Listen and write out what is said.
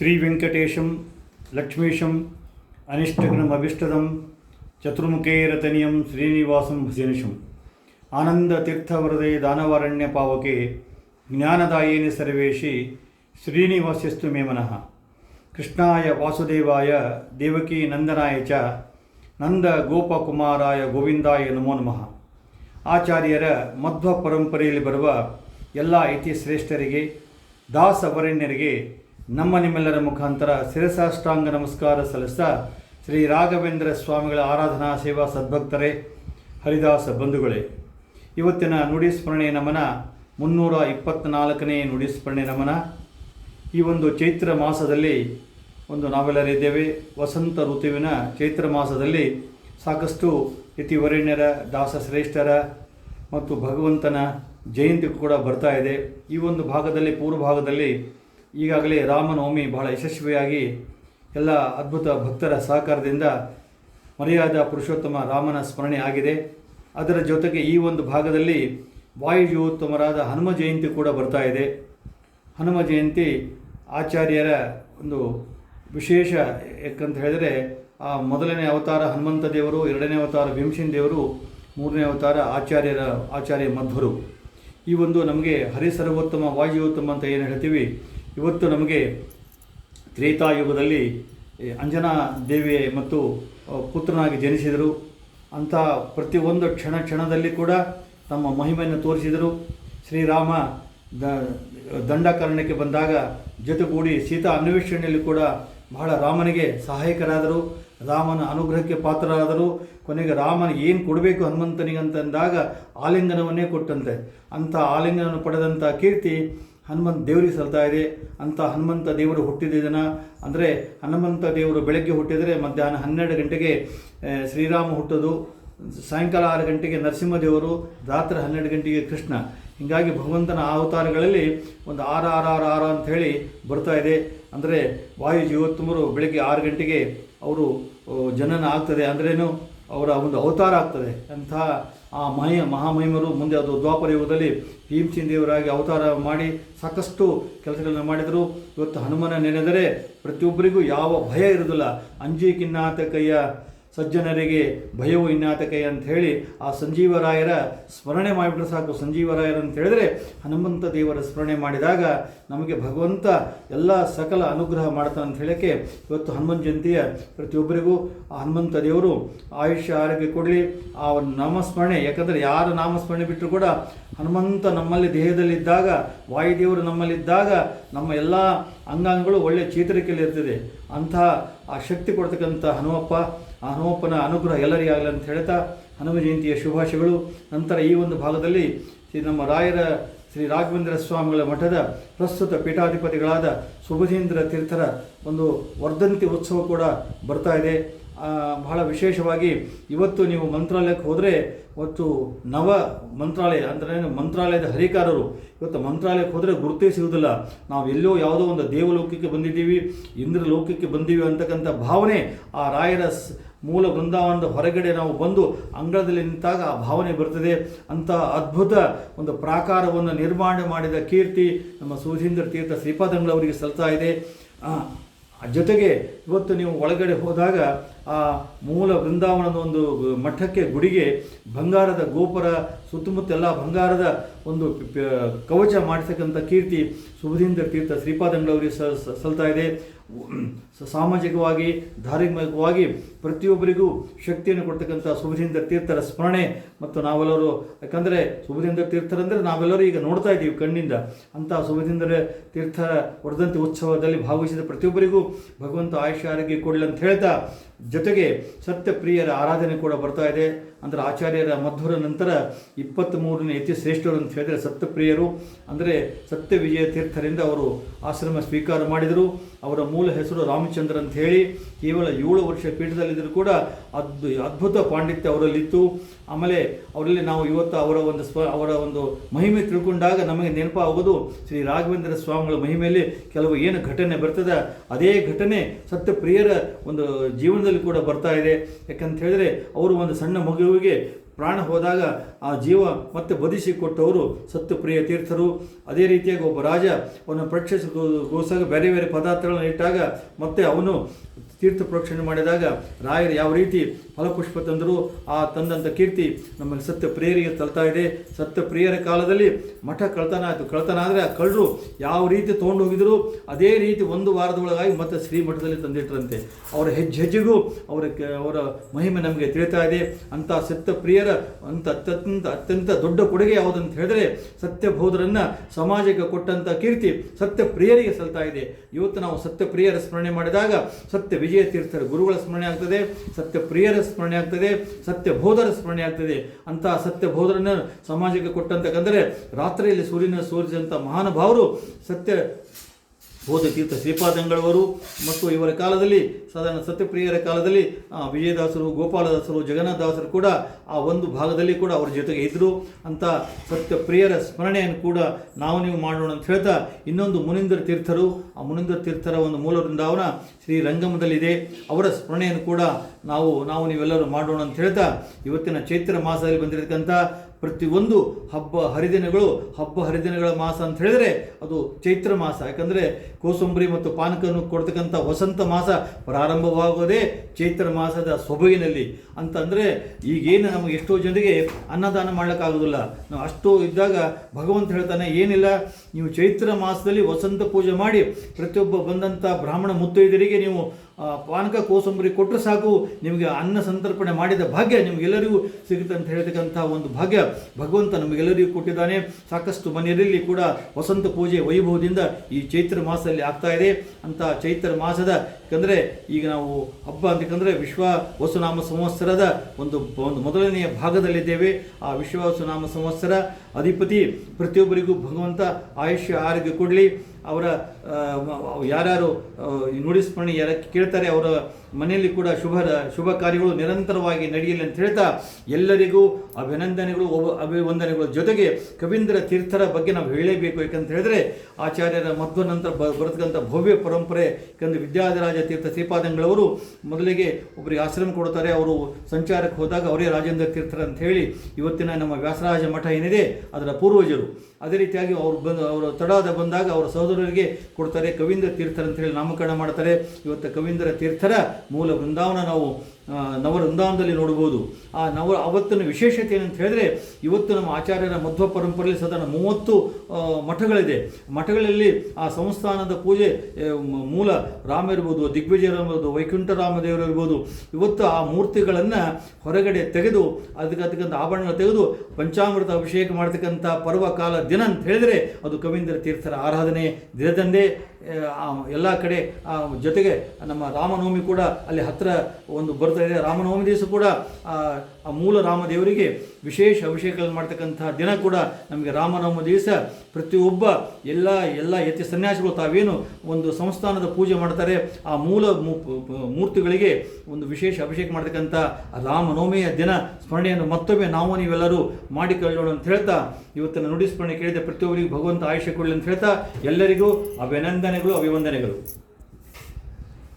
ಶ್ರೀ ವೆಂಕಟೇಶಂ, ಲಕ್ಷ್ಮೀಶಂ ಅನಿಷ್ಟಗ್ನಂ ಅಭಿಷ್ಟದಂ, ಚತುರ್ಮುಖೇರತನಿಯಂ ಶ್ರೀನಿವಾಸಂ ಭಜನಿಷಂ ಆನಂದ ತೀರ್ಥವರದೆ ದಾನವಾರಣ್ಯ ಪಾವಕೆ, ಜ್ಞಾನದಾಯಿನಿ ಸರ್ವೇಶಿ ಶ್ರೀನಿವಾಸ್ಯಸ್ತು ಮೇ ಮನಃ. ಕೃಷ್ಣಾಯ ವಾಸುದೇವಾಯ, ದೇವಕಿ ನಂದನಾಯ ಚ, ನಂದ ಗೋಪಕುಮಾರಾಯ ಗೋವಿಂದಾಯ ನಮೋ ನಮಃ. ಆಚಾರ್ಯರ ಮಧ್ವ ಪರಂಪರೆಯಲ್ಲಿ ಬರುವ ಎಲ್ಲ ಇತಿಶ್ರೇಷ್ಠರಿಗೆ ದಾಸವರಣ್ಯರಿಗೆ ನಮ್ಮ ನಿಮ್ಮೆಲ್ಲರ ಮುಖಾಂತರ ಶಿರಸಾಷ್ಟಾಂಗ ನಮಸ್ಕಾರ ಸಲ್ಲಿಸ್ತಾ ಶ್ರೀ ರಾಘವೇಂದ್ರ ಸ್ವಾಮಿಗಳ ಆರಾಧನಾ ಸೇವಾ ಸದ್ಭಕ್ತರೇ, ಹರಿದಾಸ ಬಂಧುಗಳೇ. ಇವತ್ತಿನ ನುಡಿ ಸ್ಮರಣೆ ನಮನ, ಮುನ್ನೂರ ಇಪ್ಪತ್ತ್ನಾಲ್ಕನೇ ನುಡಿ ಸ್ಮರಣೆ ನಮನ. ಈ ಒಂದು ಚೈತ್ರ ಮಾಸದಲ್ಲಿ ಒಂದು ನಾವೆಲ್ಲರಿದ್ದೇವೆ ವಸಂತ ಋತುವಿನ ಚೈತ್ರ ಮಾಸದಲ್ಲಿ ಸಾಕಷ್ಟು ಯತಿವರೆಣ್ಯರ ದಾಸ ಶ್ರೇಷ್ಠರ ಮತ್ತು ಭಗವಂತನ ಜಯಂತಿ ಕೂಡ ಬರ್ತಾ ಇದೆ. ಈ ಒಂದು ಭಾಗದಲ್ಲಿ, ಪೂರ್ವ ಭಾಗದಲ್ಲಿ ಈಗಾಗಲೇ ರಾಮನವಮಿ ಬಹಳ ಯಶಸ್ವಿಯಾಗಿ ಎಲ್ಲ ಅದ್ಭುತ ಭಕ್ತರ ಸಹಕಾರದಿಂದ ಮರ್ಯಾದ ಪುರುಷೋತ್ತಮ ರಾಮನ ಸ್ಮರಣೆ ಆಗಿದೆ. ಅದರ ಜೊತೆಗೆ ಈ ಒಂದು ಭಾಗದಲ್ಲಿ ವಾಯುಜೋತ್ತಮರಾದ ಹನುಮ ಜಯಂತಿ ಕೂಡ ಬರ್ತಾ ಇದೆ. ಹನುಮ ಜಯಂತಿ ಆಚಾರ್ಯರ ಒಂದು ವಿಶೇಷ ಯಾಕಂತ ಹೇಳಿದರೆ, ಆ ಮೊದಲನೇ ಅವತಾರ ಹನುಮಂತ ದೇವರು, ಎರಡನೇ ಅವತಾರ ಭೀಮಸೇನ ದೇವರು, ಮೂರನೇ ಅವತಾರ ಆಚಾರ್ಯರ ಆಚಾರ್ಯ ಮಧ್ವರು. ಈ ಒಂದು ನಮಗೆ ಹರಿಸರ್ವೋತ್ತಮ ವಾಯುಯೋತ್ತಮ ಅಂತ ಏನು ಹೇಳ್ತೀವಿ? ಇವತ್ತು ನಮಗೆ ತ್ರೇತಾಯುಗದಲ್ಲಿ ಅಂಜನಾ ದೇವಿ ಮತ್ತು ಪುತ್ರನಾಗಿ ಜನಿಸಿದರು. ಅಂಥ ಪ್ರತಿಯೊಂದು ಕ್ಷಣ ಕ್ಷಣದಲ್ಲಿ ಕೂಡ ತಮ್ಮ ಮಹಿಮೆಯನ್ನು ತೋರಿಸಿದರು. ಶ್ರೀರಾಮ ದ, ದಂಡಕರಣಕ್ಕೆ ಬಂದಾಗ ಜೊತೆಗೂಡಿ ಸೀತಾ ಅನ್ವೇಷಣೆಯಲ್ಲಿ ಕೂಡ ಬಹಳ ರಾಮನಿಗೆ ಸಹಾಯಕರಾದರು. ರಾಮನ ಅನುಗ್ರಹಕ್ಕೆ ಪಾತ್ರರಾದರು. ಕೊನೆಗೆ ರಾಮನ ಏನು ಕೊಡಬೇಕು ಹನುಮಂತನಿಗೆ ಅಂತಂದಾಗ ಆಲಿಂಗನವನ್ನೇ ಕೊಟ್ಟಂತೆ. ಅಂಥ ಆಲಿಂಗನವನ್ನು ಪಡೆದಂಥ ಕೀರ್ತಿ ಹನುಮಂತ ದೇವರಿಗೆ ಸಲ್ತಾ ಇದೆ. ಅಂತ ಹನುಮಂತ ದೇವರು ಹುಟ್ಟಿದ ದಿನ, ಅಂದರೆ ಹನುಮಂತ ದೇವರು ಬೆಳಗ್ಗೆ ಹುಟ್ಟಿದರೆ ಮಧ್ಯಾಹ್ನ ಹನ್ನೆರಡು ಗಂಟೆಗೆ ಶ್ರೀರಾಮ ಹುಟ್ಟೋದು. ಸಾಯಂಕಾಲ ಆರು ಗಂಟೆಗೆ ನರಸಿಂಹದೇವರು, ರಾತ್ರಿ ಹನ್ನೆರಡು ಗಂಟೆಗೆ ಕೃಷ್ಣ. ಹೀಗಾಗಿ ಭಗವಂತನ ಅವತಾರಗಳಲ್ಲಿ ಒಂದು ಆರು ಆರು ಆರು ಆರು ಅಂತ ಹೇಳಿ ಬರ್ತಾ ಇದೆ. ಅಂದರೆ ವಾಯು ಜೀವೋತ್ತಮರು ಬೆಳಗ್ಗೆ ಆರು ಗಂಟೆಗೆ ಅವರು ಜನನ ಆಗ್ತದೆ ಅಂದ್ರೇನು? ಅವರ ಒಂದು ಅವತಾರ ಆಗ್ತದೆ. ಅಂತಹ ಆ ಮಹಿ, ಮಹಾಮಹಿಮರು ಮುಂದೆ ಅದು ದ್ವಾಪರ ಯುಗದಲ್ಲಿ ಭೀಮಸೇನ್ ದೇವರಾಗಿ ಅವತಾರ ಮಾಡಿ ಸಾಕಷ್ಟು ಕೆಲಸಗಳನ್ನು ಮಾಡಿದರು. ಇವತ್ತು ಹನುಮನ ನೆನೆದರೆ ಪ್ರತಿಯೊಬ್ಬರಿಗೂ ಯಾವ ಭಯ ಇರೋದಿಲ್ಲ ಅಂಜಿಕಿನ್ನಾತ ಕೈಯ ಸಜ್ಜನರಿಗೆ ಭಯವು ಇನ್ನಾತಕೆ ಅಂತ ಹೇಳಿ ಆ ಸಂಜೀವರಾಯರ ಸ್ಮರಣೆ ಮಾಡಿಬಿಟ್ರೆ ಸಾಕು. ಸಂಜೀವರಾಯರ ಅಂತ ಹೇಳಿದ್ರೆ ಹನುಮಂತ ದೇವರ ಸ್ಮರಣೆ ಮಾಡಿದಾಗ ನಮಗೆ ಭಗವಂತ ಎಲ್ಲ ಸಕಲ ಅನುಗ್ರಹ ಮಾಡ್ತಾನೆ ಅಂತ ಹೇಳೋಕ್ಕೆ ಇವತ್ತು ಹನುಮಂತ ಜಯಂತಿಯ ಪ್ರತಿಯೊಬ್ಬರಿಗೂ ಆ ಹನುಮಂತ ದೇವರು ಆಯುಷ್ಯ ಆರೋಗ್ಯ ಕೊಡಲಿ. ಆ ಒಂದು ನಾಮಸ್ಮರಣೆ, ಯಾಕಂದರೆ ಯಾರ ನಾಮಸ್ಮರಣೆ ಬಿಟ್ಟರು ಕೂಡ ಹನುಮಂತ ನಮ್ಮಲ್ಲಿ ದೇಹದಲ್ಲಿದ್ದಾಗ, ವಾಯುದೇವರು ನಮ್ಮಲ್ಲಿದ್ದಾಗ ನಮ್ಮ ಎಲ್ಲ ಅಂಗಾಂಗಗಳು ಒಳ್ಳೆಯ ಚೇತರಿಕೆಯಲ್ಲಿ ಇರ್ತದೆ ಅಂಥ ಆ ಶಕ್ತಿ ಕೊಡ್ತಕ್ಕಂಥ ಹನುಮಪ್ಪ ಆ ಹನುಮಪ್ಪನ ಅನುಗ್ರಹ ಎಲ್ಲರಿಗಾಗಲಿ ಅಂತ ಹೇಳ್ತಾ ಹನುಮ ಜಯಂತಿಯ ಶುಭಾಶಯಗಳು. ನಂತರ ಈ ಒಂದು ಭಾಗದಲ್ಲಿ ಶ್ರೀ ನಮ್ಮ ರಾಯರ ಶ್ರೀ ರಾಘವೇಂದ್ರ ಸ್ವಾಮಿಗಳ ಮಠದ ಪ್ರಸ್ತುತ ಪೀಠಾಧಿಪತಿಗಳಾದ ಸುಭಜೇಂದ್ರ ತೀರ್ಥರ ಒಂದು ವರ್ಧಂತಿ ಉತ್ಸವ ಕೂಡ ಬರ್ತಾ ಇದೆ. ಬಹಳ ವಿಶೇಷವಾಗಿ ಇವತ್ತು ನೀವು ಮಂತ್ರಾಲಯಕ್ಕೆ ಹೋದರೆ ಇವತ್ತು ನವ ಮಂತ್ರಾಲಯ ಅಂದರೆ ಮಂತ್ರಾಲಯದ ಹರಿಕಾರರು ಇವತ್ತು ಮಂತ್ರಾಲಯಕ್ಕೆ ಹೋದರೆ ಗುರುತೇ ಸಿಗುವುದಿಲ್ಲ ನಾವು ಎಲ್ಲೋ ಯಾವುದೋ ಒಂದು ದೇವಲೋಕಕ್ಕೆ ಬಂದಿದ್ದೀವಿ ಇಂದ್ರ ಲೋಕಕ್ಕೆ ಬಂದೀವಿ ಅಂತಕ್ಕಂಥ ಭಾವನೆ ಆ ರಾಯರ ಮೂಲ ಬೃಂದಾವನದ ಹೊರಗಡೆ ನಾವು ಬಂದು ಅಂಗಳದಲ್ಲಿ ನಿಂತಾಗ ಆ ಭಾವನೆ ಬರ್ತದೆ. ಅಂಥ ಅದ್ಭುತ ಒಂದು ಪ್ರಾಕಾರವನ್ನು ನಿರ್ಮಾಣ ಮಾಡಿದ ಕೀರ್ತಿ ನಮ್ಮ ಸುಧೀಂದ್ರ ತೀರ್ಥ ಶ್ರೀಪಾದಂಗಳವರಿಗೆ ಸಲ್ತಾ ಇದೆ. ಜೊತೆಗೆ ಇವತ್ತು ನೀವು ಒಳಗಡೆ ಹೋದಾಗ ಆ ಮೂಲ ಬೃಂದಾವನದ ಒಂದು ಮಠಕ್ಕೆ ಗುಡಿಗೆ ಬಂಗಾರದ ಗೋಪುರ, ಸುತ್ತಮುತ್ತೆಲ್ಲ ಬಂಗಾರದ ಒಂದು ಕವಚ ಮಾಡಿಸ್ತಕ್ಕಂಥ ಕೀರ್ತಿ ಸುಭದೀಂದ್ರ ತೀರ್ಥ ಶ್ರೀಪಾದಂಗಳವರಿಗೆ ಸಲ್ತಾ ಇದೆ. ಸಾಮಾಜಿಕವಾಗಿ, ಧಾರ್ಮಿಕವಾಗಿ ಪ್ರತಿಯೊಬ್ಬರಿಗೂ ಶಕ್ತಿಯನ್ನು ಕೊಡ್ತಕ್ಕಂಥ ಸುಭದೀಂದ್ರ ತೀರ್ಥರ ಸ್ಮರಣೆ ಮತ್ತು ನಾವೆಲ್ಲರೂ, ಯಾಕಂದರೆ ಸುಭದೀಂದ್ರ ತೀರ್ಥರಂದರೆ ನಾವೆಲ್ಲರೂ ಈಗ ನೋಡ್ತಾ ಇದ್ದೀವಿ ಕಣ್ಣಿಂದ. ಅಂಥ ಸುಭದೀಂದ್ರ ತೀರ್ಥರ ವರ್ಧಂತಿ ಉತ್ಸವದಲ್ಲಿ ಭಾಗವಹಿಸಿದ ಪ್ರತಿಯೊಬ್ಬರಿಗೂ ಭಗವಂತ ಆಯುಷ್ಯ, ಆರೋಗ್ಯ ಕೊಡಲಿ ಅಂತ ಹೇಳ್ತಾ ಜೊತೆಗೆ ಸತ್ಯಪ್ರಿಯರ ಆರಾಧನೆ ಕೂಡ ಬರ್ತಾ ಇದೆ. ಅಂದರೆ ಆಚಾರ್ಯರ ಮಧ್ವರ ನಂತರ ಇಪ್ಪತ್ತ್ ಮೂರನೇ ಯತಿ ಶ್ರೇಷ್ಠರು ಅಂತ ಹೇಳಿದರೆ ಸತ್ಯಪ್ರಿಯರು. ಅಂದರೆ ಸತ್ಯ ವಿಜಯ ತೀರ್ಥರಿಂದ ಅವರು ಆಶ್ರಮ ಸ್ವೀಕಾರ ಮಾಡಿದರು. ಅವರ ಮೂಲ ಹೆಸರು ರಾಮಚಂದ್ರ ಅಂತ ಹೇಳಿ ಕೇವಲ ಏಳು ವರ್ಷ ಪೀಠದಲ್ಲಿದ್ದರೂ ಕೂಡ ಅದ್ ಅದ್ಭುತ ಪಾಂಡಿತ್ಯ ಅವರಲ್ಲಿತ್ತು. ಆಮೇಲೆ ಅವರಲ್ಲಿ ನಾವು ಇವತ್ತು ಅವರ ಒಂದು ಸ್ವ, ಅವರ ಒಂದು ಮಹಿಮೆ ತಿಳ್ಕೊಂಡಾಗ ನಮಗೆ ನೆನಪಾಗೋದು ಶ್ರೀ ರಾಘವೇಂದ್ರ ಸ್ವಾಮಿಗಳ ಮಹಿಮೆಯಲ್ಲಿ ಕೆಲವು ಏನು ಘಟನೆ ಬರ್ತದೆ, ಅದೇ ಘಟನೆ ಸತ್ಯಪ್ರಿಯರ ಒಂದು ಜೀವನದಲ್ಲಿ ಕೂಡ ಬರ್ತಾ ಇದೆ. ಯಾಕಂತ ಹೇಳಿದ್ರೆ ಅವರು ಒಂದು ಸಣ್ಣ ಮಗುವಿಗೆ ಪ್ರಾಣ ಹೋದಾಗ ಆ ಜೀವ ಮತ್ತೆ ಬದಿಸಿ ಕೊಟ್ಟವರು ಸತ್ಯಪ್ರಿಯ ತೀರ್ಥರು. ಅದೇ ರೀತಿಯಾಗಿ ಒಬ್ಬ ರಾಜ ಅವನ ಪರೀಕ್ಷಿಸಗೋಸ್ಕರ ಬೇರೆ ಬೇರೆ ಪದಾರ್ಥಗಳನ್ನು ಇಟ್ಟಾಗ ಮತ್ತೆ ಅವನು ತೀರ್ಥ ಪ್ರೋಕ್ಷಣೆ ಮಾಡಿದಾಗ ರಾಯರು ಯಾವ ರೀತಿ ಫಲಪುಷ್ಪ ತಂದರು ಆ ತಂದಂಥ ಕೀರ್ತಿ ನಮ್ಮಲ್ಲಿ ಸತ್ಯ ಪ್ರಿಯರಿಗೆ ತಲ್ತಾ ಇದೆ. ಸತ್ಯ ಪ್ರಿಯರ ಕಾಲದಲ್ಲಿ ಮಠ ಕಳ್ತನ ಆಯಿತು. ಕಳ್ತನ ಆದರೆ ಆ ಕಳ್ಳರು ಯಾವ ರೀತಿ ತೊಗೊಂಡು ಹೋಗಿದ್ರು ಅದೇ ರೀತಿ ಒಂದು ವಾರದೊಳಗಾಗಿ ಮತ್ತೆ ಶ್ರೀಮಠದಲ್ಲಿ ತಂದಿಟ್ರಂತೆ. ಅವರ ಹೆಜ್ಜೆ ಹೆಜ್ಜೆಗೂ ಅವರ ಅವರ ಮಹಿಮೆ ನಮಗೆ ತಿಳಿತಾ ಇದೆ. ಅಂಥ ಸತ್ಯ ಪ್ರಿಯರ ಅಂತ ಅತ್ಯಂತ ಅತ್ಯಂತ ದೊಡ್ಡ ಕೊಡುಗೆ ಯಾವುದಂತ ಹೇಳಿದ್ರೆ ಸತ್ಯಬೋಧರನ್ನು ಸಮಾಜಕ್ಕೆ ಕೊಟ್ಟಂಥ ಕೀರ್ತಿ ಸತ್ಯ ಪ್ರಿಯರಿಗೆ ಸಲ್ತಾ ಇದೆ. ಇವತ್ತು ನಾವು ಸತ್ಯ ಪ್ರಿಯರ ಸ್ಮರಣೆ ಮಾಡಿದಾಗ ಸತ್ಯ ವಿಜಯ ತೀರ್ಥರ ಗುರುಗಳ ಸ್ಮರಣೆ ಆಗ್ತದೆ ಸತ್ಯ ಪ್ರಿಯರ ಸ್ಮರಣೆ ಆಗ್ತದೆ ಸತ್ಯ ಬೋಧರ ಸ್ಮರಣೆ ಆಗ್ತದೆ. ಅಂತ ಸತ್ಯ ಬೋಧರನ್ನ ಸಮಾಜಕ್ಕೆ ಕೊಟ್ಟಂತಕ್ಕಂದರೆ ರಾತ್ರಿಯಲ್ಲಿ ಸೂರ್ಯನ ಸೂರ್ಯಂಥ ಮಹಾನುಭಾವರು ಸತ್ಯ ಬೋಧ ತೀರ್ಥ ಶ್ರೀಪಾದಂಗಳವರು ಮತ್ತು ಇವರ ಕಾಲದಲ್ಲಿ, ಸಾಧಾರಣ ಸತ್ಯಪ್ರಿಯರ ಕಾಲದಲ್ಲಿ ವಿಜಯದಾಸರು, ಗೋಪಾಲದಾಸರು, ಜಗನ್ನಾಥದಾಸರು ಕೂಡ ಆ ಒಂದು ಭಾಗದಲ್ಲಿ ಕೂಡ ಅವರ ಜೊತೆಗೆ ಇದ್ದರು ಅಂತ ಸತ್ಯಪ್ರಿಯರ ಸ್ಮರಣೆಯನ್ನು ಕೂಡ ನಾವು ನೀವು ಮಾಡೋಣ ಅಂತ ಹೇಳ್ತಾ ಇನ್ನೊಂದು ಮುನೀಂದ್ರ ತೀರ್ಥರು. ಆ ಮುನೀಂದ್ರ ತೀರ್ಥರ ಒಂದು ಮೂಲ ವೃಂದಾವನ ಶ್ರೀರಂಗಮದಲ್ಲಿದೆ ಅವರ ಸ್ಮರಣೆಯನ್ನು ಕೂಡ ನಾವು ನಾವು ನೀವೆಲ್ಲರೂ ಮಾಡೋಣ ಅಂತ ಹೇಳ್ತಾ ಇವತ್ತಿನ ಚೈತ್ರ ಮಾಸದಲ್ಲಿ ಬಂದಿರತಕ್ಕಂಥ ಪ್ರತಿಯೊಂದು ಹಬ್ಬ ಹರಿದಿನಗಳು, ಹಬ್ಬ ಹರಿದಿನಗಳ ಮಾಸ ಅಂತ ಹೇಳಿದ್ರೆ ಅದು ಚೈತ್ರ ಮಾಸ. ಯಾಕಂದರೆ ಕೋಸಂಬರಿ ಮತ್ತು ಪಾನಕವನ್ನು ಕೊಡ್ತಕ್ಕಂಥ ವಸಂತ ಮಾಸ ಪ್ರಾರಂಭವಾಗೋದೇ ಚೈತ್ರ ಮಾಸದ ಸೊಬಗಿನಲ್ಲಿ. ಅಂತಂದರೆ ಈಗೇನು ನಮಗೆ ಎಷ್ಟೋ ಜನರಿಗೆ ಅನ್ನದಾನ ಮಾಡೋಕ್ಕಾಗೋದಿಲ್ಲ ನಾವು ಅಷ್ಟು ಇದ್ದಾಗ ಭಗವಂತ ಹೇಳ್ತಾನೆ, ಏನಿಲ್ಲ, ನೀವು ಚೈತ್ರ ಮಾಸದಲ್ಲಿ ವಸಂತ ಪೂಜೆ ಮಾಡಿ ಪ್ರತಿಯೊಬ್ಬ ಬಂದಂಥ ಬ್ರಾಹ್ಮಣ ಮುತ್ತೈದರಿಗೆ ನೀವು ಪಾನಕ ಕೋಸಂಬರಿ ಕೊಟ್ಟರೆ ಸಾಕು. ನಿಮಗೆ ಅನ್ನ ಸಂತರ್ಪಣೆ ಮಾಡಿದ ಭಾಗ್ಯ ನಿಮಗೆಲ್ಲರಿಗೂ ಸಿಗುತ್ತೆ ಅಂತ ಹೇಳ್ತಕ್ಕಂಥ ಒಂದು ಭಾಗ್ಯ ಭಗವಂತ ನಮಗೆಲ್ಲರಿಗೂ ಕೊಟ್ಟಿದ್ದಾನೆ. ಸಾಕಷ್ಟು ಮನೆಯಲ್ಲಿ ಕೂಡ ವಸಂತ ಪೂಜೆ ವೈಭವದಿಂದ ಈ ಚೈತ್ರ ಮಾಸದಲ್ಲಿ ಆಗ್ತಾ ಇದೆ. ಅಂತ ಚೈತ್ರ ಮಾಸದ, ಯಾಕಂದರೆ ಈಗ ನಾವು ಹಬ್ಬ ಅಂತಕ್ಕಂದರೆ ವಿಶ್ವ ವಸುನಾಮ ಸಂವತ್ಸರದ ಒಂದು ಒಂದು ಮೊದಲನೆಯ ಭಾಗದಲ್ಲಿದ್ದೇವೆ. ಆ ವಿಶ್ವ ವಸುನಾಮ ಸಂವತ್ಸರ ಅಧಿಪತಿ ಪ್ರತಿಯೊಬ್ಬರಿಗೂ ಭಗವಂತ ಆಯುಷ್ಯ ಆರೋಗ್ಯ ಕೊಡಲಿ. ಅವರ ಯಾರ್ಯಾರು ನೋಟಿಸ್ ಈ ಸ್ಮರಣೆ ಯಾರ ಕೇಳ್ತಾರೆ ಅವರ ಮನೆಯಲ್ಲಿ ಕೂಡ ಶುಭ ಶುಭ ಕಾರ್ಯಗಳು ನಿರಂತರವಾಗಿ ನಡೆಯಲಿ ಅಂತ ಹೇಳ್ತಾ ಎಲ್ಲರಿಗೂ ಅಭಿನಂದನೆಗಳು ಅಭಿವಂದನೆಗಳ. ಜೊತೆಗೆ ಕವೀಂದ್ರ ತೀರ್ಥರ ಬಗ್ಗೆ ನಾವು ಹೇಳಲೇಬೇಕು ಯಾಕಂತ ಹೇಳಿದ್ರೆ ಆಚಾರ್ಯರ ಮಧ್ವ ನಂತರ ಬರತಕ್ಕಂಥ ಭವ್ಯ ಪರಂಪರೆ, ಯಾಕಂದರೆ ವಿದ್ಯಾಧರಾಜ ತೀರ್ಥ ಶ್ರೀಪಾದಂಗಳವರು ಮೊದಲಿಗೆ ಒಬ್ಬರಿಗೆ ಆಶ್ರಮ ಕೊಡ್ತಾರೆ ಅವರು ಸಂಚಾರಕ್ಕೆ ಹೋದಾಗ ಅವರೇ ರಾಜೇಂದ್ರ ತೀರ್ಥರ ಅಂತ ಹೇಳಿ ಇವತ್ತಿನ ನಮ್ಮ ವ್ಯಾಸರಾಜ ಮಠ ಏನಿದೆ, ಅದರ ಪೂರ್ವಜರು. ಅದೇ ರೀತಿಯಾಗಿ ಅವರು ಬಂದು, ಅವರು ತಡಾದ ಬಂದಾಗ ಅವರ ಸಹೋದರರಿಗೆ ಕೊಡ್ತಾರೆ. ಕವೀಂದ್ರ ತೀರ್ಥರ ಅಂತ ಹೇಳಿ ನಾಮಕರಣ ಮಾಡ್ತಾರೆ. ಇವತ್ತು ಕವೀಂದ್ರ ತೀರ್ಥರ ಮೂಲ ವೃಂದಾವನ ನಾವು ನವ ವೃಂದಾವನದಲ್ಲಿ ನೋಡ್ಬೋದು ಆ ನವ, ಅವತ್ತಿನ ವಿಶೇಷತೆ ಏನಂತ ಹೇಳಿದ್ರೆ, ಇವತ್ತು ನಮ್ಮ ಆಚಾರ್ಯರ ಮಧ್ವ ಪರಂಪರೆಯಲ್ಲಿ ಸಾಧಾರಣ ಮೂವತ್ತು ಮಠಗಳಿದೆ. ಮಠಗಳಲ್ಲಿ ಆ ಸಂಸ್ಥಾನದ ಪೂಜೆ ಮೂಲ ರಾಮ ಇರ್ಬೋದು, ದಿಗ್ವಿಜಯ ಇರ್ಬೋದು, ವೈಕುಂಠ ರಾಮದೇವರು ಇರ್ಬೋದು. ಇವತ್ತು ಆ ಮೂರ್ತಿಗಳನ್ನು ಹೊರಗಡೆ ತೆಗೆದು, ಅದಕ್ಕೆ ಅದಕ್ಕಂಥ ಆಭರಣಗಳು ತೆಗೆದು ಪಂಚಾಮೃತ ಅಭಿಷೇಕ ಮಾಡ್ತಕ್ಕಂಥ ಪರ್ವಕಾಲ ದಿನ ಅಂತ ಹೇಳಿದರೆ, ಅದು ಕವೀಂದ್ರ ತೀರ್ಥರ ಆರಾಧನೆ ದಿನದಂದೇ. ಎಲ್ಲ ಕಡೆ ಜೊತೆಗೆ ನಮ್ಮ ರಾಮನವಮಿ ಕೂಡ ಅಲ್ಲಿ ಹತ್ತಿರ ಒಂದು ಬರ್ತಾ ಇದೆ. ರಾಮನವಮಿ ದಿವಸ ಕೂಡ ಆ, ಮೂಲ ರಾಮದೇವರಿಗೆ ವಿಶೇಷ ಅಭಿಷೇಕಗಳನ್ನು ಮಾಡ್ತಕ್ಕಂಥ ದಿನ ಕೂಡ ನಮಗೆ ರಾಮನವಮ ದಿವಸ ಪ್ರತಿಯೊಬ್ಬ ಎಲ್ಲ ಎಲ್ಲ ಯತಿ ಸನ್ಯಾಸಿಗಳು ತಾವೇನು ಒಂದು ಸಂಸ್ಥಾನದ ಪೂಜೆ ಮಾಡ್ತಾರೆ. ಆ ಮೂಲ ಮೂರ್ತಿಗಳಿಗೆ ಒಂದು ವಿಶೇಷ ಅಭಿಷೇಕ ಮಾಡ್ತಕ್ಕಂಥ ರಾಮನವಮಿಯ ದಿನ ಸ್ಮರಣೆಯನ್ನು ಮತ್ತೊಮ್ಮೆ ನಾವು ನೀವೆಲ್ಲರೂ ಮಾಡಿಕೊಳ್ಳೋಣ ಅಂತ ಹೇಳ್ತಾ ಇವತ್ತಿನ ನುಡಿ ಸ್ಮರಣೆ ಕೇಳಿದ ಪ್ರತಿಯೊಬ್ಬರಿಗೂ ಭಗವಂತ ಆಯುಷ್ಯ ಕೊಡಲಿ ಅಂತ ಹೇಳ್ತಾ, ಎಲ್ಲರಿಗೂ ಅಭಿನಂದನೆಗಳು, ಅಭಿವಂದನೆಗಳು.